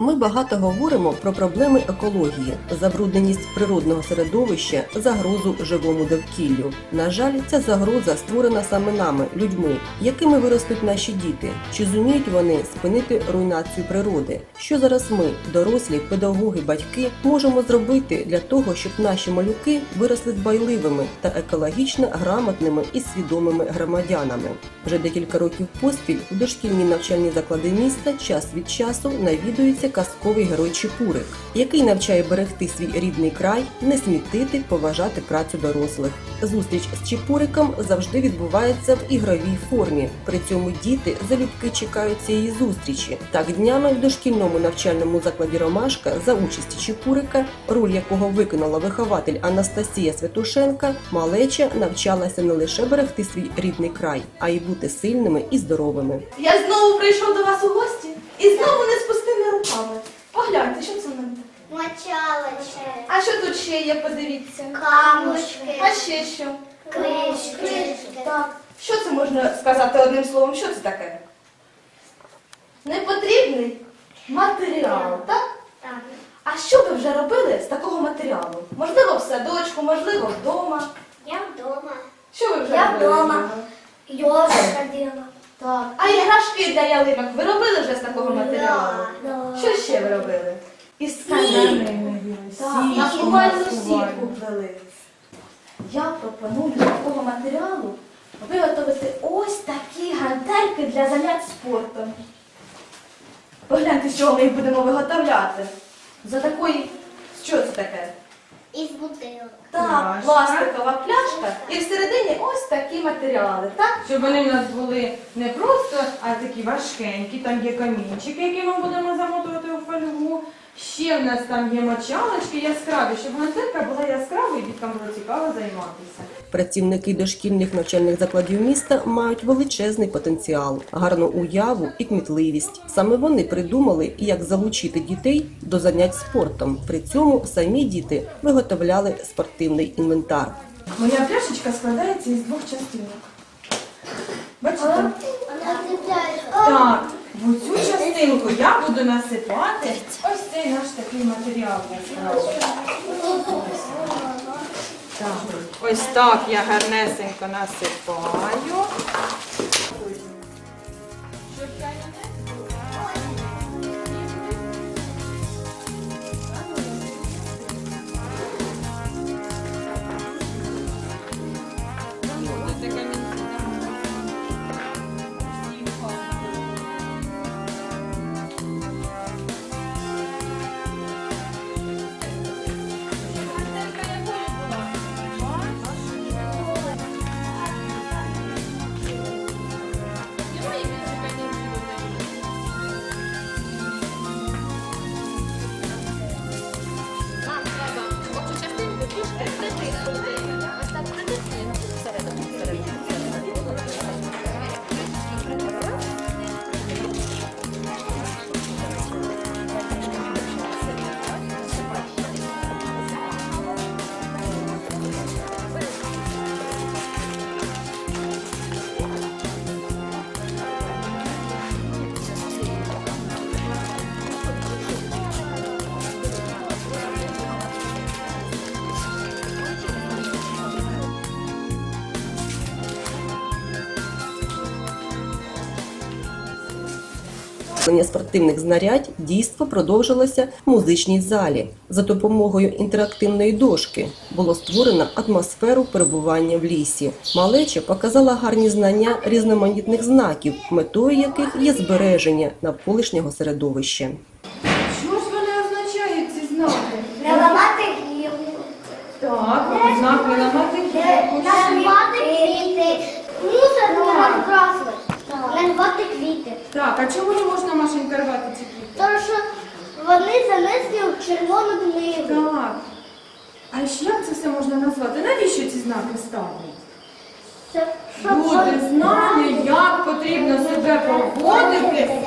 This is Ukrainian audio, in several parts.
Ми багато говоримо про проблеми екології, забрудненість природного середовища, загрозу живому довкіллю. На жаль, ця загроза створена саме нами, людьми, якими виростуть наші діти. Чи зуміють вони спинити руйнацію природи? Що зараз ми, дорослі, педагоги, батьки, можемо зробити для того, щоб наші малюки виросли дбайливими та екологічно грамотними і свідомими громадянами? Вже декілька років поспіль у дошкільні навчальні заклади міста час від часу навідується казковий герой Чепурик, який навчає берегти свій рідний край, не смітити, поважати працю дорослих. Зустріч з Чепуриком завжди відбувається в ігровій формі. При цьому діти залюбки чекають цієї зустрічі. Так днями в дошкільному навчальному закладі Ромашка за участі Чепурика, роль якого виконала вихователь Анастасія Святушенка, малеча навчалася не лише берегти свій рідний край, а й бути сильними і здоровими. Я знову прийшов до вас у гості і знову не з пустими руками. Погляньте, що це в мене? Мочалочки, А що тут ще є, подивіться? камушки, А ще що? кришки. Так. Що це можна сказати одним словом? Що це таке? Непотрібний матеріал, так? Так. А що ви вже робили з такого матеріалу? Можливо, в садочку, можливо, вдома. Я вдома. Що ви вже Я робили? вдома. Йожик ходила. Так. А іграшки для ялинок ви робили вже з такого матеріалу? Да. Що ще ви робили? Із тканини. Так, маскувальну сітку ввели. Я пропоную з такого матеріалу виготовити ось такі гантельки для занять спортом. Погляньте, з чого ми їх будемо виготовляти. За такої, що це таке? Із бутилок. Так, Пляшка. пластикова пляшка і всередині ось такі матеріали, так? Щоб вони в нас були не просто, а такі важкенькі. Там є камінчики, які ми будемо замотувати у фольгу. Ще в нас там є мочалочки яскраві, щоб гантелька була яскравою і діткам було цікаво займатися. Працівники дошкільних навчальних закладів міста мають величезний потенціал, гарну уяву і кмітливість. Саме вони придумали, як залучити дітей до занять спортом. При цьому самі діти виготовляли спортивний інвентар. Моя пляшечка складається із двох частинок. Бачите? Так, в цю частинку я буду насипати ось цей наш такий матеріал. Так, ось так я гарнесенько насипаю. Виготовлення спортивних знарядь дійство продовжилося в музичній залі. За допомогою інтерактивної дошки було створено атмосферу перебування в лісі. Малеча показала гарні знання різноманітних знаків, метою яких є збереження навколишнього середовища. Що ж вони означають ці знаки? Не ламати гілку. Так, знак не ламати Не гілку. рвати квіти. Мусор не розбрасувати. Не рвати квіти. Так, а чому не можна Машенька рвати ці квіти? Тому що вони занесли в червону книгу. Так. А ще як це все можна назвати? Навіщо ці знаки ставлять? Щоб- щоб Люди вони знали, як потрібно себе поводити.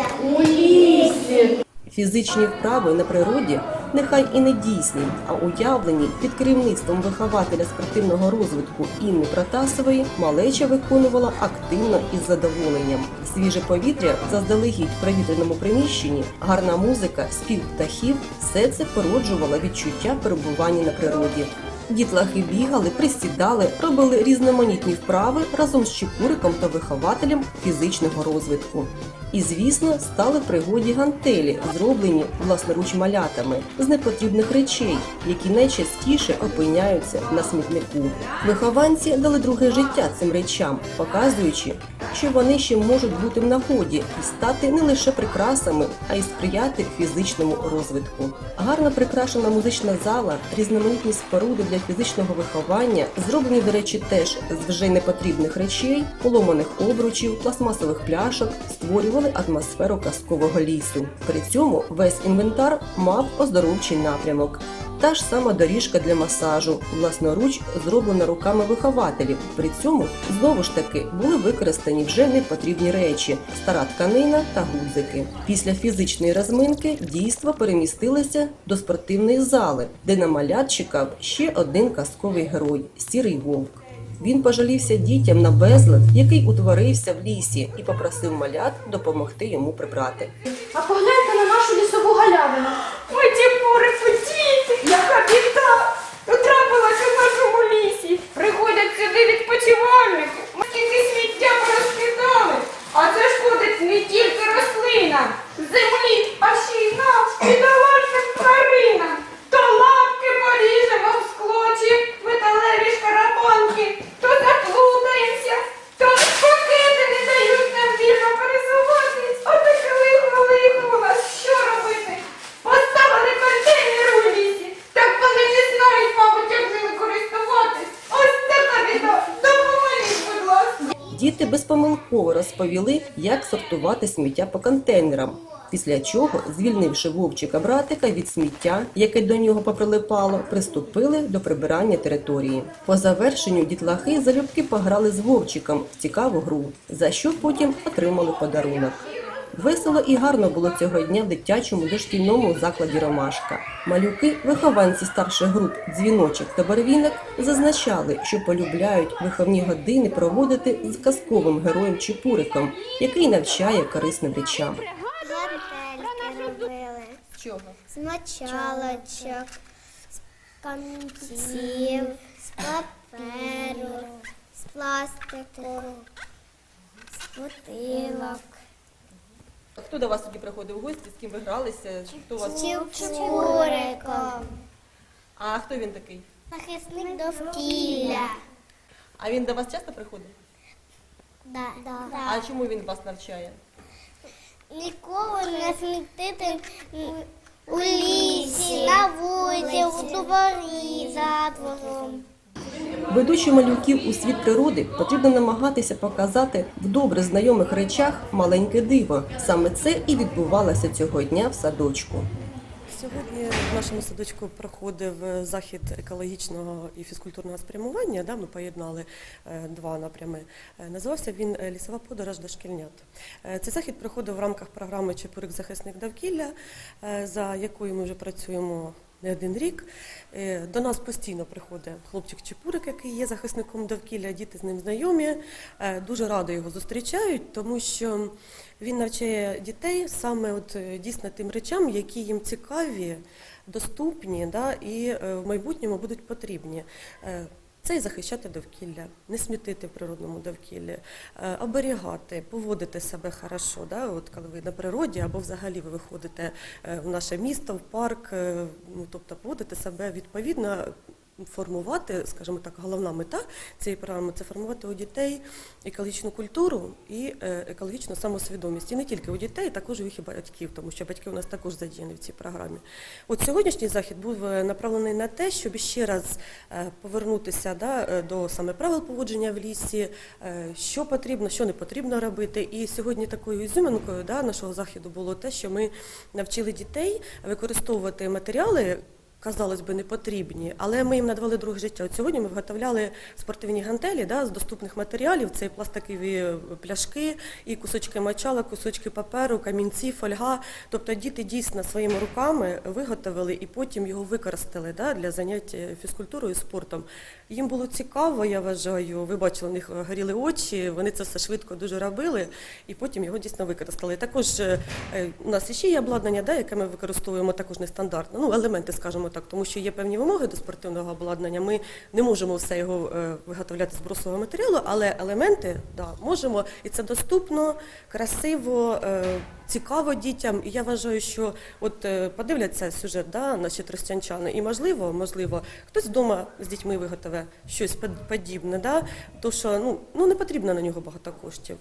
Фізичні вправи на природі нехай і не дійсні, а уявлені під керівництвом вихователя спортивного розвитку Інни Протасової малеча виконувала активно і з задоволенням. Свіже повітря заздалегідь в провітряному приміщенні, гарна музика, спів птахів все це породжувало відчуття перебування на природі. Дітлахи бігали, присідали, робили різноманітні вправи разом з чепуриком та вихователем фізичного розвитку. І, звісно, стали в пригоді гантелі, зроблені власноруч малятами з непотрібних речей, які найчастіше опиняються на смітнику. Вихованці дали друге життя цим речам, показуючи, що вони ще можуть бути в нагоді і стати не лише прикрасами, а й сприяти фізичному розвитку. Гарно прикрашена музична зала, різноманітні споруди для фізичного виховання, зроблені, до речі, теж з вже непотрібних речей, поломаних обручів, пластмасових пляшок, створювали атмосферу казкового лісу. При цьому весь інвентар мав оздоровчий напрямок. Та ж сама доріжка для масажу, власноруч зроблена руками вихователів. При цьому знову ж таки були використані вже непотрібні речі, стара тканина та гудзики. Після фізичної розминки дійство перемістилося до спортивної зали, де на малят чекав ще один казковий герой сірий вовк. Він пожалівся дітям на безлад, який утворився в лісі, і попросив малят допомогти йому прибрати. А погляньте на нашу лісову галявину. Розповіли, як сортувати сміття по контейнерам. Після чого, звільнивши вовчика братика від сміття, яке до нього поприлипало, приступили до прибирання території. По завершенню дітлахи залюбки пограли з вовчиком в цікаву гру, за що потім отримали подарунок. Весело і гарно було цього дня в дитячому дошкільному закладі Ромашка. Малюки, вихованці старших груп Дзвіночок та Барвінок зазначали, що полюбляють виховні години проводити з казковим героєм Чепуриком, який навчає корисним речам. Чого? З мочалочок, з камінців, з паперу, з пластику, з бутилок. Хто до вас тоді приходив в гості, з ким ви гралися? Хто вас? Чепуриком. А хто він такий? Захисник довкілля. А він до вас часто приходить? Да. А чому він вас навчає? Ніколи не смітити у лісі, на вулиці, у дворі, за двором. Ведучи малюків у світ природи, потрібно намагатися показати в добре знайомих речах маленьке диво. Саме це і відбувалося цього дня в садочку. Сьогодні в нашому садочку проходив е, захід екологічного і фізкультурного спрямування. Да, ми поєднали е, два напрями. Е, Називався він Лісова подорож до шкільнят. Цей захід проходив в рамках програми Чепурик захисник довкілля, за якою ми вже працюємо. Не один рік Е, до нас постійно приходить хлопчик Чепурик, який є захисником довкілля. Діти з ним знайомі. Е, Дуже радо його зустрічають, тому що він навчає дітей саме от е, дійсно тим речам, які їм цікаві, доступні, да, і в майбутньому будуть потрібні. Це і захищати довкілля, не смітити в природному довкіллі, е, оберігати, поводити себе хорошо, да, от коли ви на природі або взагалі ви виходите е, в наше місто, в парк, е, ну, тобто поводити себе відповідно, формувати, скажімо так, головна мета цієї програми це формувати у дітей екологічну культуру і е, екологічну самосвідомість. І не тільки у дітей, також у їх і батьків, тому що батьки у нас також задіяні в цій програмі. От сьогоднішній захід був е, направлений на те, щоб ще раз е, повернутися да, до саме правил поводження в лісі, що потрібно, що не потрібно робити. І сьогодні такою ізюминкою да, нашого заходу було те, що ми навчили дітей використовувати матеріали казалось би, не потрібні, але ми їм надавали друге життя. От сьогодні ми виготовляли спортивні гантелі да, з доступних матеріалів. Це пластикові пляшки, і кусочки мочала, кусочки паперу, камінці, фольга. Тобто діти дійсно своїми руками виготовили і потім його використали да, для занять е, фізкультурою і спортом. Їм було цікаво, я вважаю. Ви бачили, у них горіли очі, вони це все швидко дуже робили, і потім його дійсно використали. Також е, е, у нас ще є обладнання, да, яке ми використовуємо також нестандартно. Ну, елементи, скажімо так, тому що є певні вимоги до спортивного обладнання. Ми не можемо все його е, виготовляти з брусового матеріалу, але елементи да, можемо, і це доступно, красиво. е, Цікаво дітям, і я вважаю, що от е, подивляться сюжет, да, наші тростянчани, і можливо, можливо, хтось вдома з дітьми виготове щось под- подібне, да, то що ну, ну не потрібно на нього багато коштів.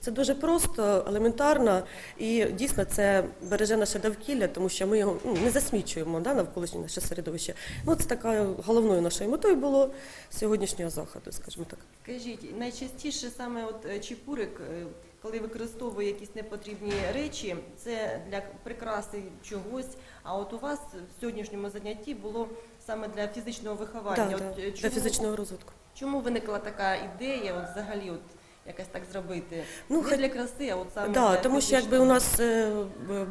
Це дуже просто, елементарно, і дійсно це береже наше довкілля, тому що ми його ну, не засмічуємо да, навколишнє наше середовище. Ну, це така головною нашою метою було сьогоднішнього заходу, скажімо так. Скажіть, найчастіше саме от е, чепурик, е, коли використовує якісь непотрібні речі, це для прикраси чогось. А от у вас в сьогоднішньому занятті було саме для фізичного виховання. Да, От, да, е, для фізичного розвитку. Чому виникла така ідея, от взагалі, от якось так зробити? Ну, не для краси, а от саме Да, для тому що якби у нас е,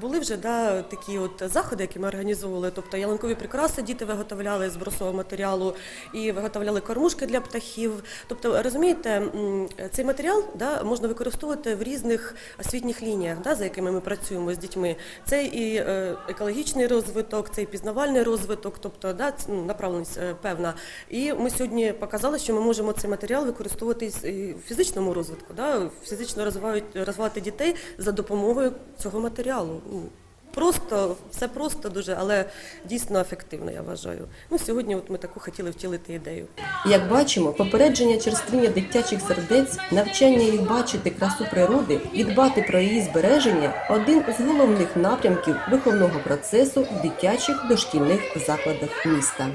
були вже да, такі от заходи, які ми організовували, тобто ялинкові прикраси діти виготовляли з брусового матеріалу і виготовляли кормушки для птахів. Тобто, розумієте, цей матеріал да, можна використовувати в різних освітніх лініях, да, за якими ми працюємо з дітьми. Це і е, екологічний розвиток, це і пізнавальний розвиток, тобто да, ну, направленість е, певна. І ми сьогодні показали, що ми можемо цей матеріал використовувати і в фізичному розвитку, да, фізично розвивають розвивати дітей за допомогою цього матеріалу. Ну, Просто все просто дуже, але дійсно ефективно, я вважаю. Ну сьогодні от ми таку хотіли втілити ідею. Як бачимо, попередження через тріння дитячих сердець, навчання їх бачити красу природи і дбати про її збереження один з головних напрямків виховного процесу в дитячих дошкільних закладах міста.